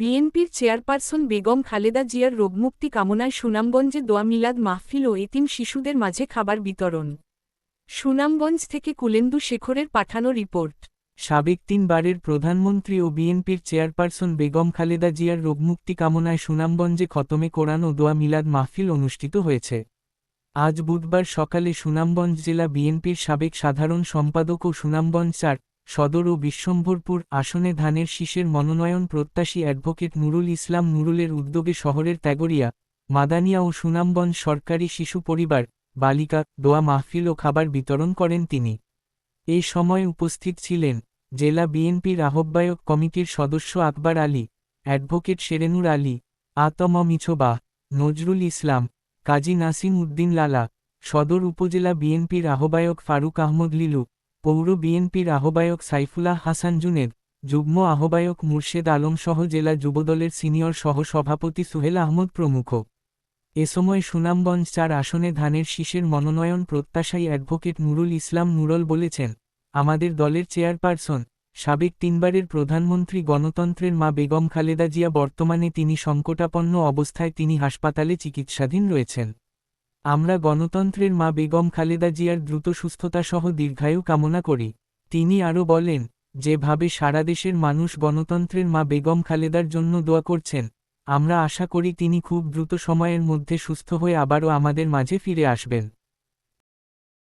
বিএনপির চেয়ারপারসন বেগম খালেদা জিয়ার রোগমুক্তি কামনায় সুনামগঞ্জে দোয়া মিলাদ মাহফিল ও এতিম শিশুদের মাঝে খাবার বিতরণ। সুনামগঞ্জ থেকে কুলেন্দু শেখরের পাঠানো রিপোর্ট। সাবেক তিনবারের প্রধানমন্ত্রী ও বিএনপির চেয়ারপারসন বেগম খালেদা জিয়ার রোগমুক্তি কামনায় সুনামগঞ্জে খতমে কোরআন ও দোয়া মিলাদ মাহফিল অনুষ্ঠিত হয়েছে। আজ বুধবার সকালে সুনামগঞ্জ জেলা বিএনপির সাবেক সাধারণ সম্পাদক ও সুনামগঞ্জ চার সদর ও বিশ্বম্ভরপুর আসনে ধানের শীষের মনোনয়ন প্রত্যাশী অ্যাডভোকেট নুরুল ইসলাম নুরুলের উদ্যোগে শহরের ত্যাগরিয়া, মাদানিয়া ও সুনামগঞ্জ সরকারি শিশু পরিবার, বালিকা, দোয়া মাহফিল ও খাবার বিতরণ করেন তিনি। এ সময় উপস্থিত ছিলেন জেলা বিএনপির আহ্বায়ক কমিটির সদস্য আকবর আলী, অ্যাডভোকেট শেরেনুর আলী, আতম মিছোবা নজরুল ইসলাম, কাজী নাসিম উদ্দিন লালা, সদর উপজেলা বিএনপির আহ্বায়ক ফারুক আহমদ লিলু পৌর বিএনপির আহ্বায়ক সাইফুল্লাহ হাসান জুনেদ, যুগ্ম আহ্বায়ক মুর্শেদ আলম সহ জেলা যুবদলের সিনিয়র সহ সভাপতি সুহেল আহমদ প্রমুখ। এ সময় সুনামগঞ্জ চার আসনে ধানের শীষের মনোনয়ন প্রত্যাশায়ী অ্যাডভোকেট নুরুল ইসলাম নুরল বলেছেন, আমাদের দলের চেয়ারপারসন, সাবেক তিনবারের প্রধানমন্ত্রী গণতন্ত্রের মা বেগম খালেদা জিয়া বর্তমানে তিনি সংকটাপন্ন অবস্থায় তিনি হাসপাতালে চিকিৎসাধীন রয়েছেন। আমরা গণতন্ত্রের মা বেগম খালেদা জিয়ার দ্রুত সুস্থতা সহ দীর্ঘায়ু কামনা করি। তিনি আরও বলেন, যেভাবে সারা দেশের মানুষ গণতন্ত্রের মা বেগম খালেদার জন্য দোয়া করছেন, আমরা আশা করি তিনি খুব দ্রুত সময়ের মধ্যে সুস্থ হয়ে আবারও আমাদের মাঝে ফিরে আসবেন।